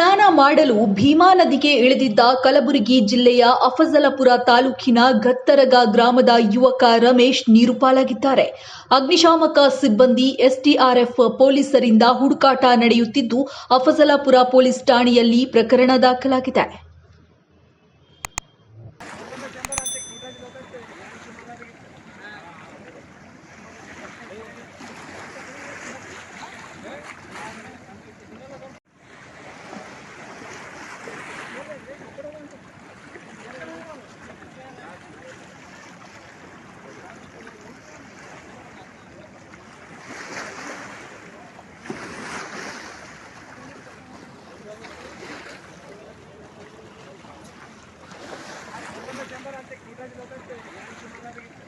ಮಾಡಲು ಭೀಮಾ ನದಿಗೆ ಇಳಿದಿದ್ದ ಕಲಬುರಗಿ ಜಿಲ್ಲೆಯ ಅಫಜಲಪುರ ತಾಲೂಕಿನ ಗತ್ತರಗ ಗ್ರಾಮದ ಯುವಕ ರಮೇಶ್ ನೀರುಪಾಲಾಗಿದ್ದಾರೆ. ಅಗ್ನಿಶಾಮಕ ಸಿಬ್ಬಂದಿ, ಎಸ್ಡಿಆರ್ಎಫ್ ಪೊಲೀಸರಿಂದ ಹುಡುಕಾಟ ನಡೆಯುತ್ತಿದ್ದು, ಅಫಜಲಪುರ ಪೊಲೀಸ್ ಠಾಣೆಯಲ್ಲಿ ಪ್ರಕರಣ ದಾಖಲಾಗಿದೆ. Спасибо.